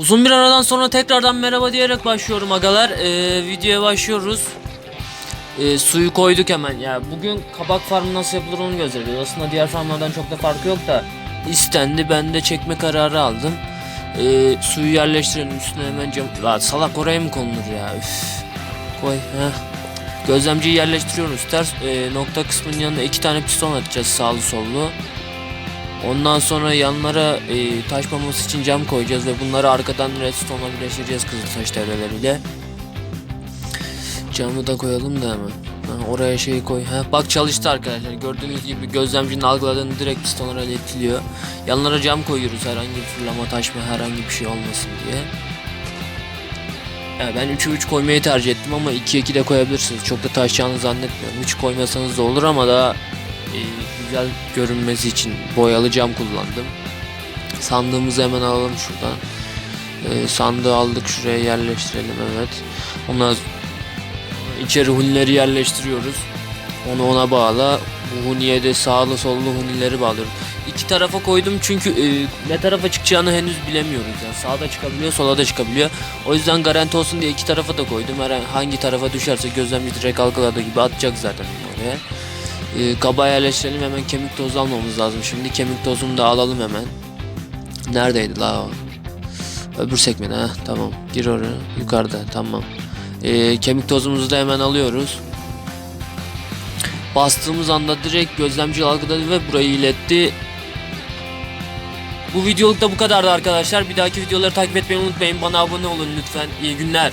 Uzun bir aradan sonra tekrardan merhaba diyerek başlıyorum agalar. Ee, videoya başlıyoruz. Ee, suyu koyduk hemen. Ya bugün kabak farmı nasıl yapılır onu gösteriyoruz. Aslında diğer farmlardan çok da farkı yok da istendi. Ben de çekme kararı aldım. Ee, suyu yerleştirelim üstüne hemen cam. La salak oraya mı konulur ya? Üf. Koy. Heh. Gözlemciyi yerleştiriyoruz. Ters e, nokta kısmının yanına iki tane piston atacağız sağlı sollu. Ondan sonra yanlara e, taşmaması için cam koyacağız ve bunları arkadan redstone'la birleştireceğiz kızıltaş devreleriyle. Camı da koyalım da hemen. Ha, oraya şey koy. Ha, bak çalıştı arkadaşlar. Gördüğünüz gibi gözlemcinin algıladığını direkt pistonlara iletiliyor. Yanlara cam koyuyoruz herhangi bir fırlama taşma herhangi bir şey olmasın diye. Ya ben 3'ü 3 koymayı tercih ettim ama 2'ye 2 de koyabilirsiniz. Çok da taşacağını zannetmiyorum. 3 koymasanız da olur ama daha güzel görünmesi için boyalı cam kullandım. Sandığımızı hemen alalım şuradan. E, sandığı aldık şuraya yerleştirelim evet. Sonra içeri hunileri yerleştiriyoruz. Onu ona bağla. Bu huniye de sağlı sollu hunileri bağlıyoruz. İki tarafa koydum çünkü e, ne tarafa çıkacağını henüz bilemiyoruz. Yani sağda çıkabiliyor, sola da çıkabiliyor. O yüzden garanti olsun diye iki tarafa da koydum. Her hangi tarafa düşerse gözlemci direkt algıladığı gibi atacak zaten oraya. E, kaba yerleştirelim hemen kemik tozu almamız lazım. Şimdi kemik tozunu da alalım hemen. Neredeydi la o? Öbür sekmede ha tamam. Gir oraya. Yukarıda tamam. E, kemik tozumuzu da hemen alıyoruz. Bastığımız anda direkt gözlemci algıladı ve burayı iletti. Bu videoluk da bu kadardı arkadaşlar. Bir dahaki videoları takip etmeyi unutmayın. Bana abone olun lütfen. İyi günler.